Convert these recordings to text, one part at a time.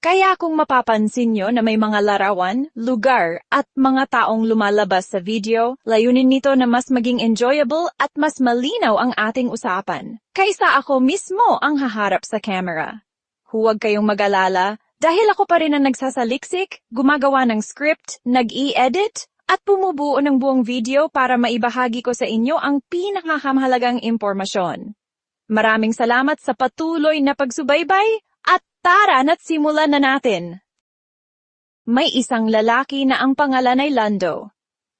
Kaya kung mapapansin nyo na may mga larawan, lugar, at mga taong lumalabas sa video, layunin nito na mas maging enjoyable at mas malinaw ang ating usapan, kaysa ako mismo ang haharap sa camera. Huwag kayong mag-alala, dahil ako pa rin ang nagsasaliksik, gumagawa ng script, nag-i-edit, at bumubuo ng buong video para maibahagi ko sa inyo ang pinakamahalagang impormasyon. Maraming salamat sa patuloy na pagsubaybay at tara na't simulan na natin. May isang lalaki na ang pangalan ay Lando.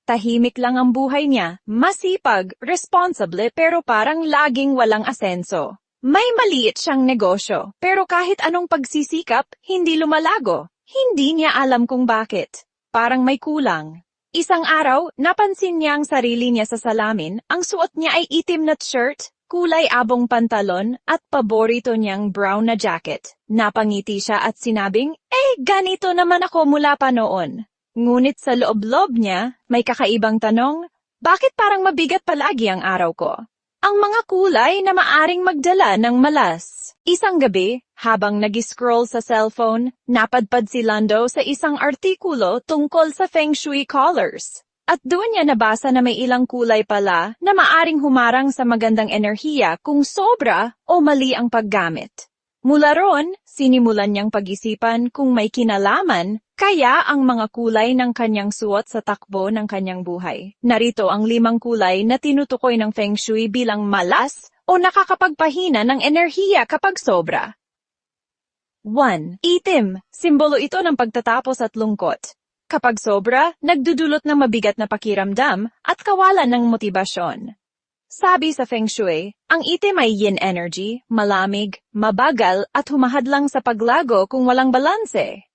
Tahimik lang ang buhay niya, masipag, responsable pero parang laging walang asenso. May maliit siyang negosyo, pero kahit anong pagsisikap, hindi lumalago. Hindi niya alam kung bakit. Parang may kulang. Isang araw, napansin niya ang sarili niya sa salamin, ang suot niya ay itim na shirt, kulay abong pantalon at paborito niyang brown na jacket. Napangiti siya at sinabing, eh, ganito naman ako mula pa noon. Ngunit sa loob-loob niya, may kakaibang tanong, bakit parang mabigat palagi ang araw ko? Ang mga kulay na maaring magdala ng malas. Isang gabi, habang nag-scroll sa cellphone, napadpad si Lando sa isang artikulo tungkol sa Feng Shui colors. At doon niya nabasa na may ilang kulay pala na maaring humarang sa magandang enerhiya kung sobra o mali ang paggamit. Mula roon, sinimulan niyang pag-isipan kung may kinalaman kaya ang mga kulay ng kanyang suot sa takbo ng kanyang buhay. Narito ang limang kulay na tinutukoy ng Feng Shui bilang malas o nakakapagpahina ng enerhiya kapag sobra. 1. Itim. Simbolo ito ng pagtatapos at lungkot. Kapag sobra, nagdudulot ng mabigat na pakiramdam at kawalan ng motibasyon. Sabi sa Feng Shui, ang itim ay yin energy, malamig, mabagal at humahadlang sa paglago kung walang balanse.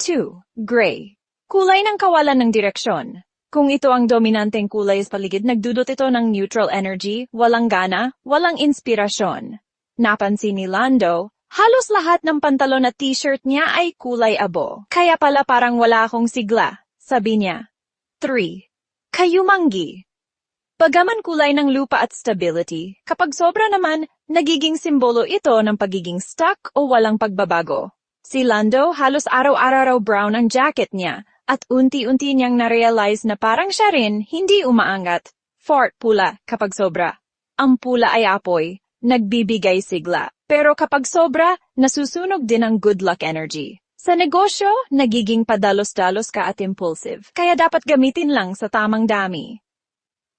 2. Gray. Kulay ng kawalan ng direksyon. Kung ito ang dominanteng kulay sa paligid, nagdudot ito ng neutral energy, walang gana, walang inspirasyon. Napansin ni Lando, Halos lahat ng pantalon at t-shirt niya ay kulay abo. Kaya pala parang wala akong sigla, sabi niya. 3. Kayumanggi. Pagaman kulay ng lupa at stability, kapag sobra naman, nagiging simbolo ito ng pagiging stuck o walang pagbabago. Si Lando halos araw-araw brown ang jacket niya at unti-unti niyang na-realize na parang siya rin hindi umaangat. Fort pula kapag sobra. Ang pula ay apoy, nagbibigay sigla. Pero kapag sobra, nasusunog din ang good luck energy. Sa negosyo, nagiging padalos-dalos ka at impulsive, kaya dapat gamitin lang sa tamang dami.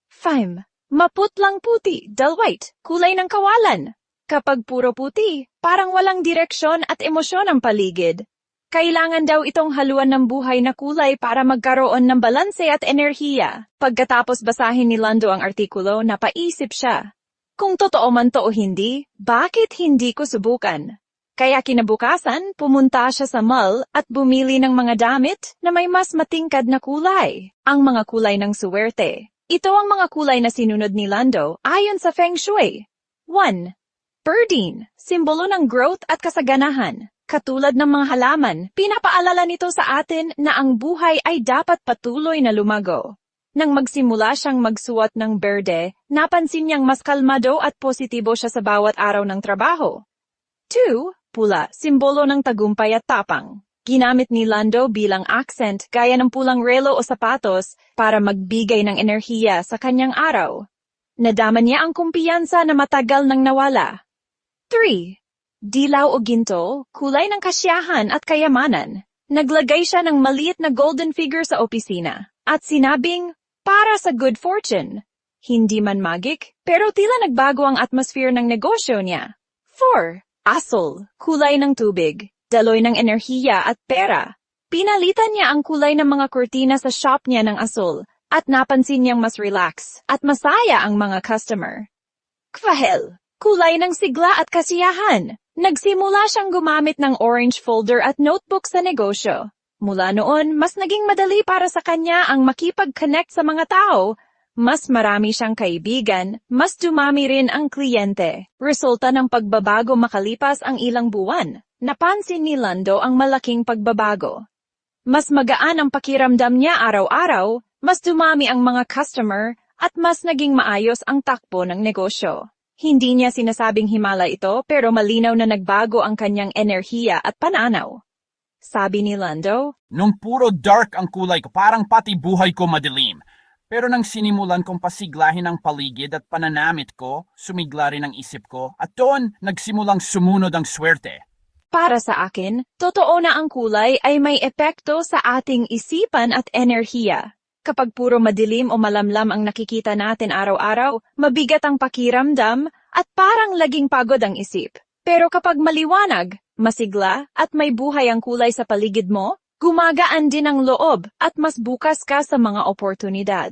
5. Maputlang puti, dull white, kulay ng kawalan. Kapag puro puti, parang walang direksyon at emosyon ang paligid. Kailangan daw itong haluan ng buhay na kulay para magkaroon ng balanse at enerhiya. Pagkatapos basahin ni Lando ang artikulo, napaisip siya. Kung totoo man to o hindi, bakit hindi ko subukan? Kaya kinabukasan, pumunta siya sa mall at bumili ng mga damit na may mas matingkad na kulay, ang mga kulay ng suwerte. Ito ang mga kulay na sinunod ni Lando ayon sa Feng Shui. 1. Birdine, simbolo ng growth at kasaganahan. Katulad ng mga halaman, pinapaalala nito sa atin na ang buhay ay dapat patuloy na lumago. Nang magsimula siyang magsuot ng berde, napansin niyang mas kalmado at positibo siya sa bawat araw ng trabaho. 2. Pula, simbolo ng tagumpay at tapang. Ginamit ni Lando bilang accent gaya ng pulang relo o sapatos para magbigay ng enerhiya sa kanyang araw. Nadama niya ang kumpiyansa na matagal nang nawala. 3. Dilaw o ginto, kulay ng kasyahan at kayamanan. Naglagay siya ng maliit na golden figure sa opisina at sinabing, para sa good fortune. Hindi man magic, pero tila nagbago ang atmosphere ng negosyo niya. 4. Asol, kulay ng tubig, daloy ng enerhiya at pera. Pinalitan niya ang kulay ng mga kurtina sa shop niya ng asol at napansin niyang mas relax at masaya ang mga customer. Kvahel, kulay ng sigla at kasiyahan. Nagsimula siyang gumamit ng orange folder at notebook sa negosyo. Mula noon, mas naging madali para sa kanya ang makipag-connect sa mga tao mas marami siyang kaibigan, mas dumami rin ang kliyente. Resulta ng pagbabago makalipas ang ilang buwan. Napansin ni Lando ang malaking pagbabago. Mas magaan ang pakiramdam niya araw-araw, mas dumami ang mga customer, at mas naging maayos ang takbo ng negosyo. Hindi niya sinasabing himala ito pero malinaw na nagbago ang kanyang enerhiya at pananaw. Sabi ni Lando, Nung puro dark ang kulay ko, parang pati buhay ko madilim. Pero nang sinimulan kong pasiglahin ang paligid at pananamit ko, sumigla rin ang isip ko, at doon nagsimulang sumunod ang swerte. Para sa akin, totoo na ang kulay ay may epekto sa ating isipan at enerhiya. Kapag puro madilim o malamlam ang nakikita natin araw-araw, mabigat ang pakiramdam at parang laging pagod ang isip. Pero kapag maliwanag, masigla at may buhay ang kulay sa paligid mo, gumagaan din ang loob at mas bukas ka sa mga oportunidad.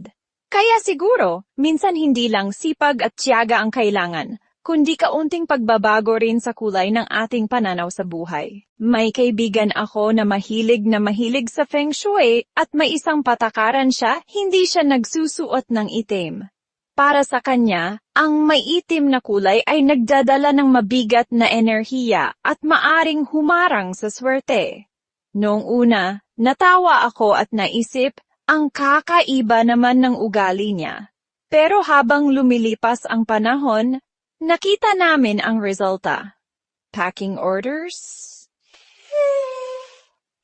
Kaya siguro, minsan hindi lang sipag at tiyaga ang kailangan, kundi kaunting pagbabago rin sa kulay ng ating pananaw sa buhay. May kaibigan ako na mahilig na mahilig sa feng shui at may isang patakaran siya, hindi siya nagsusuot ng itim. Para sa kanya, ang may itim na kulay ay nagdadala ng mabigat na enerhiya at maaring humarang sa swerte. Noong una, natawa ako at naisip, ang kakaiba naman ng ugali niya. Pero habang lumilipas ang panahon, Nakita namin ang resulta. Packing orders?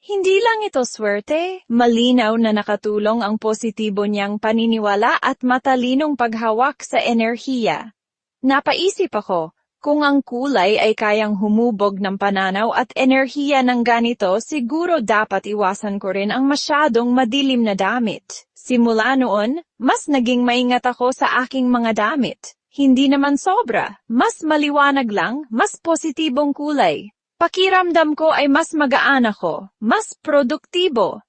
Hindi lang ito swerte, malinaw na nakatulong ang positibo niyang paniniwala at matalinong paghawak sa enerhiya. Napaisip ako, kung ang kulay ay kayang humubog ng pananaw at enerhiya ng ganito, siguro dapat iwasan ko rin ang masyadong madilim na damit. Simula noon, mas naging maingat ako sa aking mga damit. Hindi naman sobra, mas maliwanag lang, mas positibong kulay. Pakiramdam ko ay mas magaan ako, mas produktibo.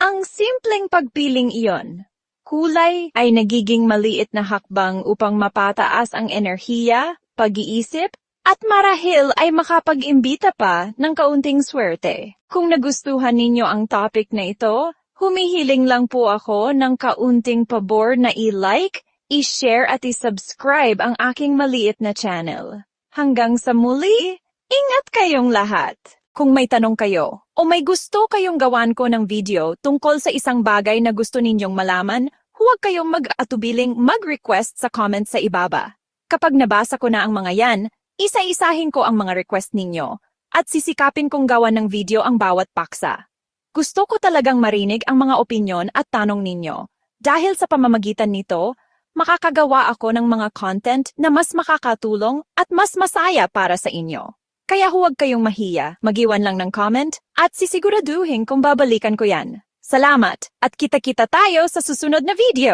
Ang simpleng pagpiling iyon. Kulay ay nagiging maliit na hakbang upang mapataas ang enerhiya, pag-iisip, at marahil ay makapag-imbita pa ng kaunting swerte. Kung nagustuhan ninyo ang topic na ito, humihiling lang po ako ng kaunting pabor na i-like, i-share at i-subscribe ang aking maliit na channel. Hanggang sa muli, ingat kayong lahat! Kung may tanong kayo o may gusto kayong gawan ko ng video tungkol sa isang bagay na gusto ninyong malaman, huwag kayong mag-atubiling mag-request sa comment sa ibaba. Kapag nabasa ko na ang mga yan, isa-isahin ko ang mga request ninyo at sisikapin kong gawan ng video ang bawat paksa. Gusto ko talagang marinig ang mga opinyon at tanong ninyo. Dahil sa pamamagitan nito, makakagawa ako ng mga content na mas makakatulong at mas masaya para sa inyo. Kaya huwag kayong mahiya, magiwan lang ng comment at sisiguraduhin kung babalikan ko yan. Salamat at kita-kita tayo sa susunod na video!